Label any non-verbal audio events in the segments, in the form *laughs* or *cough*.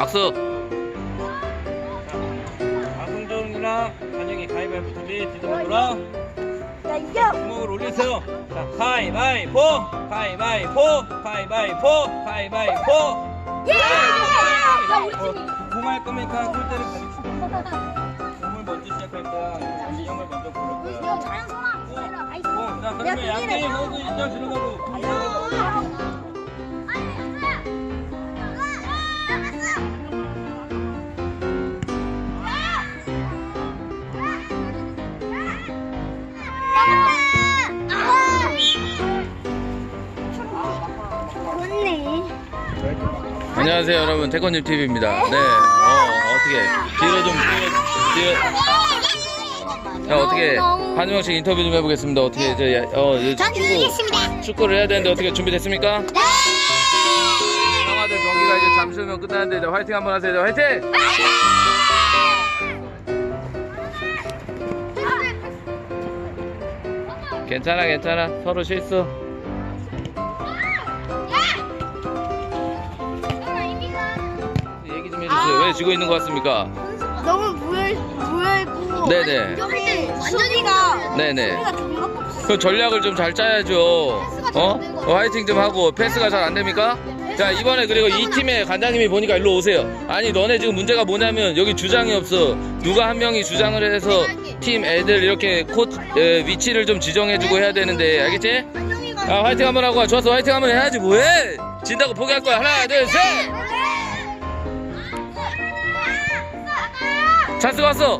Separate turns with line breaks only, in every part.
악수.
박승준이랑 한영이 가위바위보 준비 뒤돌아
나 이겨.
주먹을 올리세요 자 가위바위보 가위바위보 가위바위보 가위바위보
예! 야, 우리
어, 공할 거니까 골대를 가리치고 공을 먼저 시작할 거야 진영을 먼저 고를 거야.
아이스.
어, 자 그러면
야,
양팀 모두 일단 들어가고
안녕하세요 여러분 태권님 TV입니다. 네. 어 어떻게 뒤로 좀 뒤로. 자 어떻게 한 명씩 인터뷰 좀 해보겠습니다. 어떻게 이제 어 이제
전.
축구를 해야 되는데 어떻게 준비됐습니까?
네.
형아들 경기가 이제 잠시 후면 끝나는데 이제 화이팅 한번 하세요. 이제 화이팅! 괜찮아 괜찮아 서로 실수. 왜 지고 있는 것 같습니까?
너무 무열 무열고.
네네.
여기 완전히가
네네. 그 전략을 좀 잘 짜야죠. 어? 어, 화이팅 좀 하고 패스가 잘 안 됩니까? 자 이번에 그리고 이 팀의 관장님이 보니까 일로 오세요. 아니 너네 지금 문제가 뭐냐면 여기 주장이 없어. 누가 한 명이 주장을 해서 팀 애들 이렇게 코 에, 위치를 좀 지정해주고 해야 되는데 알겠지?
완전히가.
아 화이팅 한번 하고 와. 좋았어 화이팅 한번 해야지 뭐해? 진다고 포기할 거야 하나 둘 셋. 찬스 왔어.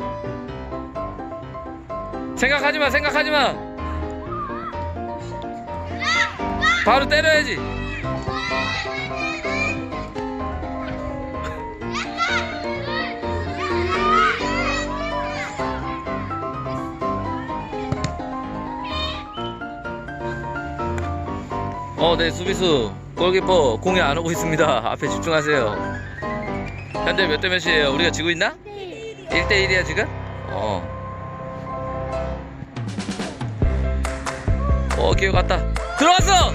생각하지 마 생각하지 마. 바로 때려야지. 어, 네, 수비수. 골키퍼 공에 안 오고 있습니다. 앞에 집중하세요. 현재 몇 대 몇이에요? 우리가 지고 있나? 1대1이야, 지금? 어. 어, 기회 갔다. 들어왔어!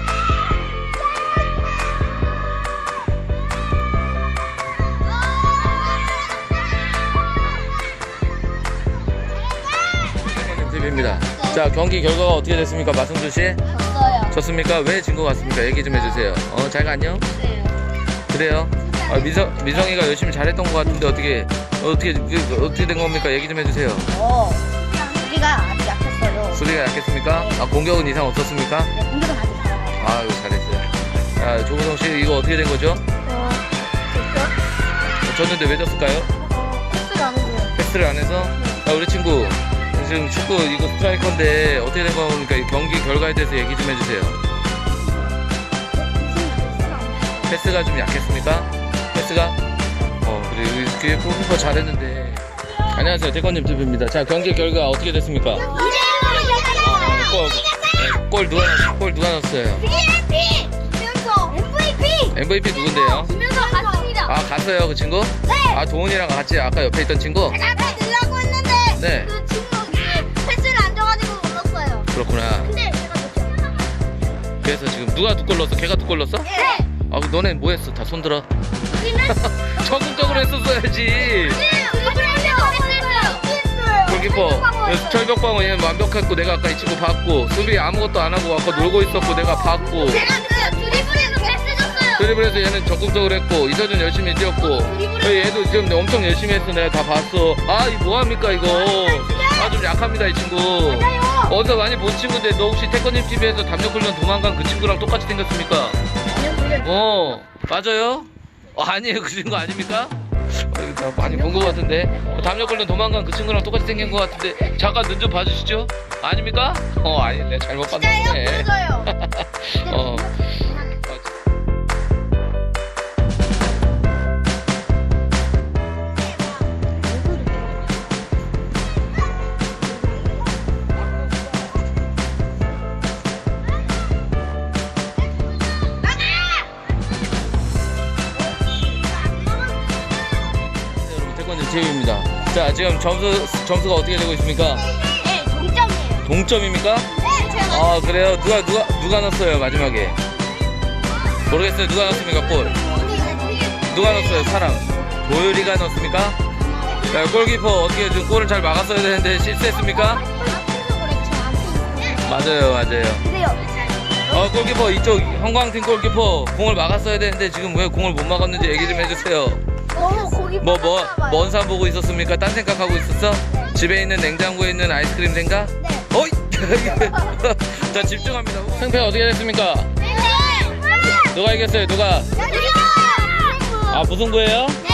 TV입니다. 자, 경기 결과가 어떻게 됐습니까? 마승준 씨?
졌어요.
졌습니까? 왜 진 것 같습니까? 얘기 좀 해주세요. 어, 잘 갔냐? 그래요? 아, 미성, 미성이가 열심히 잘했던 것 같은데 어떻게 어떻게 그, 어떻게 된 겁니까? 얘기 좀 해주세요.
어. 우리가 아주 약했어요.
수비가 약했습니까? 아, 공격은 이상 없었습니까?
네, 공격은 아주 잘하고.
아, 이거 잘했어요. 아, 조구성 씨 이거 어떻게 된 거죠?
어,
어, 졌는데 왜 졌을까요?
어, 패스가 안 오고요.
패스를 안 해서? 아, 우리 친구 지금 축구 이거 스트라이커인데 어떻게 된 겁니까? 이 경기 결과에 대해서 얘기 좀 해주세요. 패스가 좀 약했습니까? 패스가? 어, 그래, 우리 뒤에 골키퍼 잘했는데. 안녕하세요. 태권님 TV입니다. 자, 경기 결과 어떻게 됐습니까? 골, 네, 골 누가, 넣- 골 누가 넣었어요? MVP 누군데요?
지면서 갔습니다.
아, 갔어요, 그 친구?
네.
아, 도훈이랑 같이 아까 옆에 있던 친구?
앞에 들라고 했는데
네.
그 친구 그 패스를 안 줘가지고 못 넣었어요.
그렇구나.
근데 제가 넣었죠.
그래서 지금 누가 두 골 넣었어? 걔가 두 골 넣었어?
네.
아, 그 너네 뭐 했어? 다 손들어. 적극적으로 했었어야지. 골키퍼 철벽방어 얘는 완벽했고 내가 아까 이 친구 봤고 수비 아무것도 안 하고 아까 놀고 있었고 내가 봤고
제가 그 드리블에서 패스 줬어요.
드리블에서 얘는 적극적으로 했고 이서준 열심히 뛰었고 얘도 지금 엄청 열심히 했어 내가 다 봤어 아 이 뭐합니까 이거 아 좀 약합니다 이 친구 어디서 많이 본 친구인데 너 혹시 태권님 TV에서 담력훈련 도망간 그 친구랑 똑같이 생겼습니까? 어 맞아요? 어, 아니에요 그 친구 아닙니까? 많이 본 것 같은데 어, 담력훈련 도망간 그 친구랑 똑같이 생긴 것 같은데 잠깐 눈 좀 봐주시죠 아닙니까? 어 아니 내가 잘못 봤네
맞아요. *laughs*
어. TV입니다. 자 지금 점수 점수가 어떻게 되고 있습니까?
네, 동점이에요.
동점입니까?
네, 제가
아 그래요? 누가 누가 누가 넣었어요 마지막에? 모르겠어요. 누가 넣었습니까 골? 누가 넣었어요 사람? 도율이가 넣었습니까? 자, 골키퍼 어떻게 좀 골을 잘 막았어야 되는데 실수했습니까? 맞아요, 맞아요.
그래요.
어, 골키퍼 이쪽 형광팀 골키퍼 공을 막았어야 되는데 지금 왜 공을 못 막았는지 얘기 좀 해주세요.
너무 고기
뭐뭐먼산 보고 있었습니까? 딴 생각하고 있었어? 집에 있는 냉장고에 있는 아이스크림 생각?
네.
어이! *laughs* 자 집중합니다. 승패 어떻게 됐습니까?
네.
누가 이겼어요? 누가? 아 무승부예요?
네.